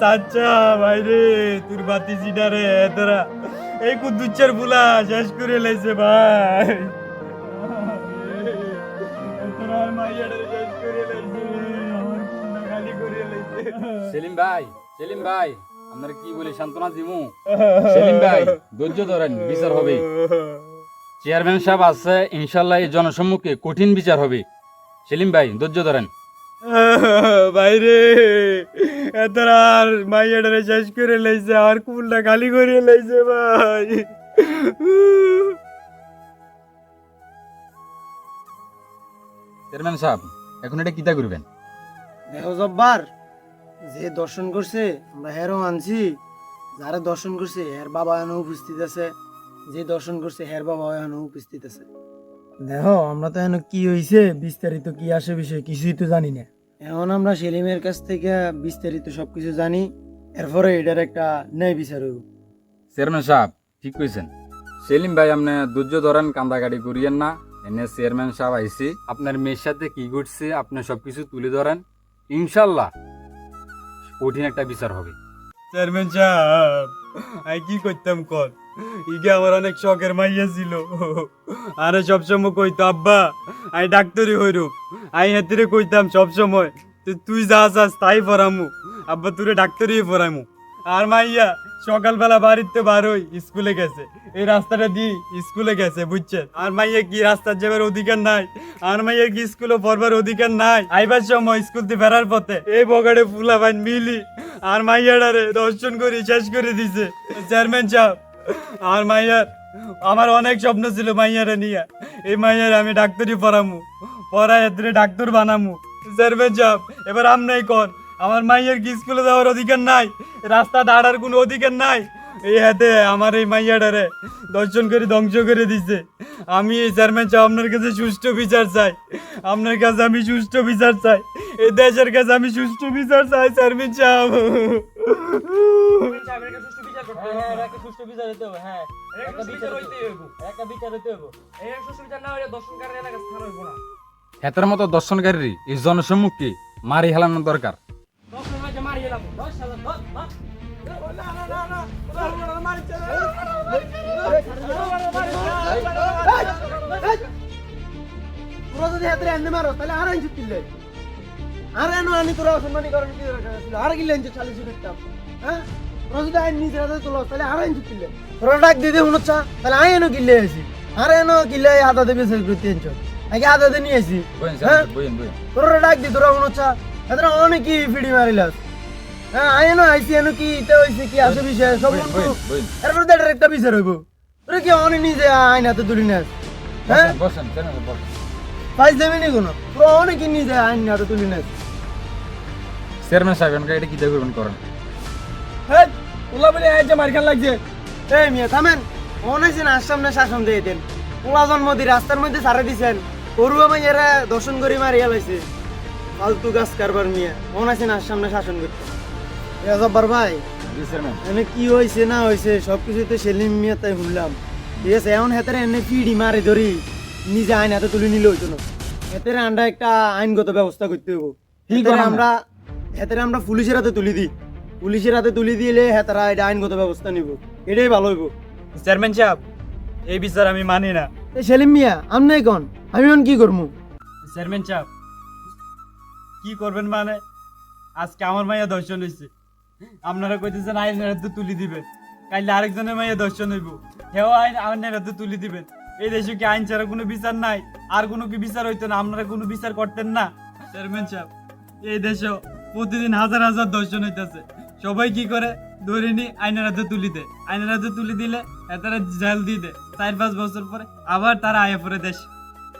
সাচ্চা ভাইরে তোর বাতি সিডারে তোরা। এই বুলা শেষ করে লাইছে, ভাই। সেলিম ভাই সেলিম ভাই, আপনার কি বলি, সান্ত্বনা দিমু? সেলিম ভাই, ধৈর্য ধরেন, বিচার হবে। চেয়ারম্যান সাহেব আছে, ইনশাল্লাহ এই জনসম্মুখে কঠিন বিচার হবে। সেলিম ভাই, ধৈর্য ধরেন। বাইরে এতরা আর মাইয়াটারে শেষ করে লাইছে আর কুলটা খালি করে লাইছে ভাই। চেয়ারম্যান সাহেব এখন এটা কিতা করবেন? দেখো জব্বার যে দর্শন করছে আমরা হেরও আনছি। যারা দর্শন করছে হের বাবা এখনও উপস্থিত আছে। যে দর্শন করছে হের বাবা এখনও উপস্থিত আছে। দেখো আমরা তো এখন কি হয়েছে বিস্তারিত কি আসে বিষয় কিছুই তো জানি না। এখন আমরা সেলিমের কাছ থেকে বিস্তারিত সবকিছু জানি এরপরে এটার একটা ন্যায় বিচার হইব। চেয়ারম্যান সাহেব ঠিক কইছেন। সেলিম ভাই আপনি ধৈর্য ধরেন কান্দাকাটি করিয়েন না। এনে চেয়ারম্যান সাহেব আইসি। আপনার মেয়ের সাথে কি ঘটছে আপনি সবকিছু তুলে ধরেন। ইনশাল্লাহ কঠিন একটা বিচার হবে। চেয়ারম্যান সাহেব আমি কি করতাম কর ইগে আমার অনেক শখের মাইয়া ছিল। আরে সবসময় কইতো, আব্বা আমি ডাক্তারি হইরুক আমি হেতিরে কইতাম সবসময়, তুই যা চাস তাই পড়ামু। আব্বা, তুরে ডাক্তারি পড়ামু আর মাইয়া সকালবেলা বাড়িতে বার হই স্কুলে গেছে। এই রাস্তাটা দিয়ে স্কুলে গেছে, বুঝছেন? আর মাইয়া কি রাস্তার যাবার অধিকার নাই? আর মাইয়া কি স্কুলে পড়বার অধিকার নাই? আইবার সময় স্কুল থেকে ফেরার পথে এই বগাড়ে ফুলা বাইন মিলি, আর মাইয়াডারে দর্শন করে, শেষ করে দিছে। চেয়ারম্যান সাহেব আর মাইয়ার, আমার অনেক স্বপ্ন ছিল মাইয়ারে নিয়ে। এই মাইয়ার আমি ডাক্তারি পড়ামু, পড়ায় এতে ডাক্তার বানামু। চেয়ারম্যান সাহেব এবার আমরাই কর, আমার মাইয়ের কি স্কুলে যাওয়ার অধিকার নাই? রাস্তা দাঁড়ার কোনো অধিকার নাই? এই হাতে আমার এই মাইয়াটারে দর্শন করে ধ্বংস করে দিছে। আমি এই চেয়ারম্যান সাহেব আপনার কাছে সুষ্ঠু বিচার চাই। আপনার কাছে আমি সুষ্ঠু বিচার চাই। এই দেশের কাছে আমি সুষ্ঠু বিচার চাই চেয়ারম্যান সাহেব হেতার মতো দর্শনকারী এই জনসম্মুখে মারি হেলানো দরকার। তোরা যদি হাতে আনতে মারো তাহলে আর আইন দিলে আর এনো আনি তোরা অসম্মানি করেন কি দরকার ছিল আর গিলে আনছে চালিশ দেখতাম হ্যাঁ? যদি আইন নিজের হাতে তোলো তাহলে আর আইন তোরা ডাক দিতে মনে তাহলে আই এনো গিলে আসি আর এনো গিলে হাতা দেবে শেষ করতে আনছো। আগে হাতা দিয়ে নিয়ে আসি হ্যাঁ? ডাক দি তোরা হচ্ছে এতটা অনেকই ফিডি মারিলাস। হ্যাঁ আই এনো আইসি এনো কি ইতে হইছে কি আছে বিষয় সব এরপরে একটা বিচার হইব। তোরা কি অনেক নিজে আইন হাতে তুলি না হ্যাঁ? বসেন বসেন বসেন? পাইছ দেবে নি কোনো? অনেকই নিজে আইন হাতে তুলি না চেয়ারম্যান সাহেব এটা কিতা করবেন করেন? হ্যাঁ ওলা বলে এই যে মারখান লাগছে। এই মিয়া থামেন। অনেক না সামনে শাসন দিয়ে দেন। ওলা জন্ম দি রাস্তার মধ্যে সারে দিছেন। গরু আমার এরা দর্শন করে মারিয়া লাইছে। ফালতু গাছ কারবার মিয়া। অনেক না সামনে শাসন করতে। জব্বার ভাই এনে কি হয়েছে না হয়েছে সব কিছুতে সেলিম মিয়া তাই শুনলাম। ঠিক আছে এখন হেতারে এনে পিড়ি মারে ধরি। নিজে আইন হাতে তুলে নিলে হইতো না। হেতারে আমরা একটা আইনগত ব্যবস্থা করতে হইব। কি আমরা হেতারে আমরা পুলিশের হাতে তুলি দিই। পুলিশের হাতে তুলি দিলে হেতারা এটা আইনগত ব্যবস্থা নিব। এটাই ভালো হইব। চেয়ারম্যান সাহেব এই বিচার আমি মানি না। সেলিম মিয়া আমনে কোন? আমি এখন কি করব? চেয়ারম্যান সাহেব কি করবেন মানে? আজকে আমার মাইয়া দর্শন হয়েছে আপনারা কইতেছেন আইনের হাতে তুলি দিবেন। কাইলে আরেকজনের মাইয়া দর্শন হইব। হেও আইন আইনের হাতে তুলি দিবেন। এই দেশে কি আইন ছাড়া কোনো বিচার নাই? আর কোনো কি বিচার হইতো না? আপনারা কোনো বিচার করতেন না? চেয়ারম্যান সাহেব এই দেশে প্রতিদিন হাজার হাজার দর্শন হইতেছে। সবাই কি করে? ধরে নি আইনের হাতে তুলি দেয় আইনের হাতে তুলি দিলে তারা জেল দিয়ে দেয় চার পাঁচ বছর পরে আবার তারা আয়ে পরে দেশ।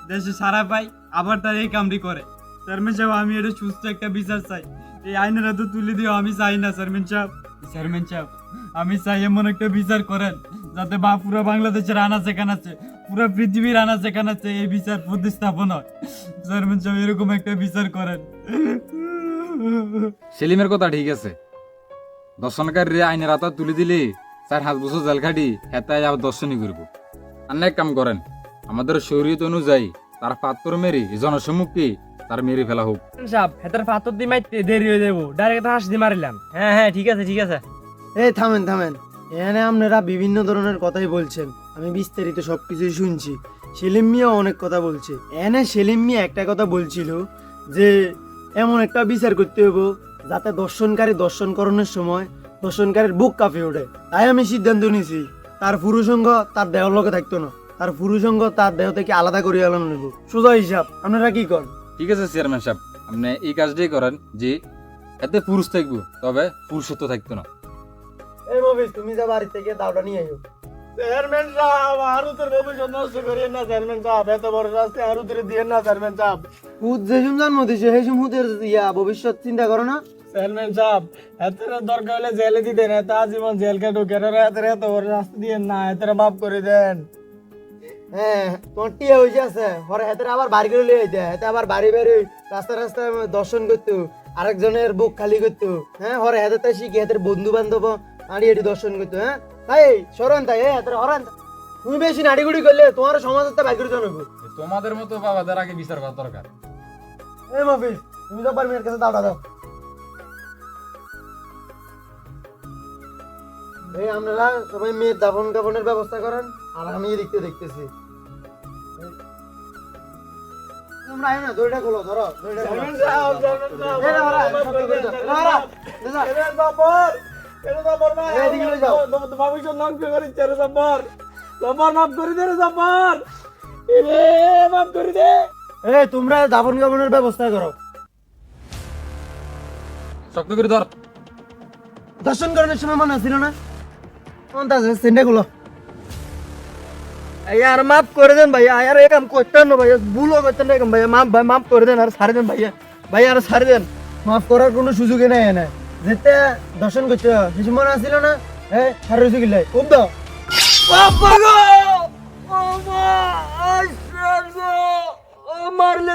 দেশে সারা পাই আবার তারা এই কামড়ি করে। চেয়ারম্যান সাহেব, আমি এটা সুস্থ একটা বিচার চাই। এই আইনের হাতে তুলে দিও, আমি চাই না, চেয়ারম্যান সাহেব। চেয়ারম্যান সাহেব, আমি চাই এমন একটা বিচার করেন, যাতে বা পুরো বাংলাদেশের আনাচে কানাচে, পুরো পৃথিবীর আনাচে কানাচে এই বিচার প্রতিস্থাপন হয়। চেয়ারম্যান সাহেব, এরকম একটা বিচার করেন। সেলিমের কথা ঠিক আছে। দর্শনকারী আইনের আতা তুলে দিলে চার হাত বছর জেল খাটি হেতায় আবার দর্শনই করব এক কাম করেন আমাদের শরীয়ত অনুযায়ী তার পাত্র মেরে জনসম্মুখে তার মেরে ফেলা হোক সাহেব হেতার পাথর দিয়ে মাইতে দেরি হয়ে যাব ডাইরেক্ট হাঁস দিয়ে মারিলাম হ্যাঁ হ্যাঁ ঠিক আছে ঠিক আছে। এই থামেন থামেন। এখানে আপনারা বিভিন্ন ধরনের কথাই বলছেন। আমি বিস্তারিত সব কিছুই শুনছি। সেলিম মিয়া অনেক কথা বলছে। এনে সেলিম মিয়া একটা কথা বলছিল যে এমন একটা বিচার করতে হব যাতে দর্শনকারী দর্শন করানোর সময় দর্শনকারীর বুক কাঁপে ওঠে তাই আমি সিদ্ধান্ত নিয়েছি তার পুরুষঙ্গ তার দেহর লোকে থাকতো না। তার পুরুষঙ্গ তার দেহ থেকে আলাদা করে আলানো নেব সোজা হিসাব আপনারা কি করেন? ঠিক আছে চেয়ারম্যান সাহেব। আপনি এই কাজটাই করেন যে এতে পুরুষ থাকব তবে পুরুষত্ব থাকতো না। এই মফিজ তুমি যা বাড়ি থেকে দাওটা নিয়ে আইও। চেয়ারম্যান সাহেব আরও ভবিষ্যৎ নষ্ট না চেয়ারম্যান সাহেব এত বড় রাস্তা আরও তোর দিয়েন না চেয়ারম্যান সাহেব। হুদ যে সুম জন্ম দিছে সেই সুম হুদের ইয়া ভবিষ্যৎ চিন্তা করো না। চেয়ারম্যান সাহেব এতের দরকার হলে জেলে দিতেন এত আজীবন জেলকে ঢুকে এতের এত বড় রাস্তা দিয়ে না এতের মাফ করে দেন। হ্যাঁ তোমার টিয়া আছে পরে হাতে আবার বাড়ি করে লিয়ে আইতে হাতে আবার বাড়ি বাড়ি রাস্তা রাস্তায় দর্শন করতো আরেকজনের বুক খালি করতো হ্যাঁ হরে হাতে তাই শিখে হাতের বন্ধু বান্ধব আড়ি এটি দর্শন করতো হ্যাঁ। তাই সরন তাই হ্যাঁ হাতের তুমি বেশি নাড়িগুড়ি করলে তোমার সমাজ একটা বাইক করে তোমাদের মতো বাবাদের আগে বিচার করা দরকার। এই মফিজ তুমি তো পারবে কাছে দাওটা দাও। এই আপনারা সবাই মেয়ের দাফন কাফনের ব্যবস্থা করেন আর আমি এদিকতে দেখতেছি। তোমরা আয় না দড়িটা খোলো ধরো দড়িটা খোলো। দর্শন করানোর সময় মনে ছিল না গুলো আর মাফ করে দেন ভাইয়া আর এ কাম করতেন ভুলও করতেন না ভাইয়া মাফ ভাই মাফ করে দেন আর সারে দেন ভাইয়া ভাই আর সারে দেন মাফ করার কোনো সুযোগই নাই এনে। যেতে দর্শন করতে কিছু মনে আসছিল না? হ্যাঁ ছাড় রয়েছে গিলে খুব দাও মারলে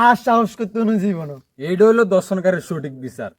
আর সাহস করতে জীবন। এইটা হলো দর্শনকারের সঠিক বিচার।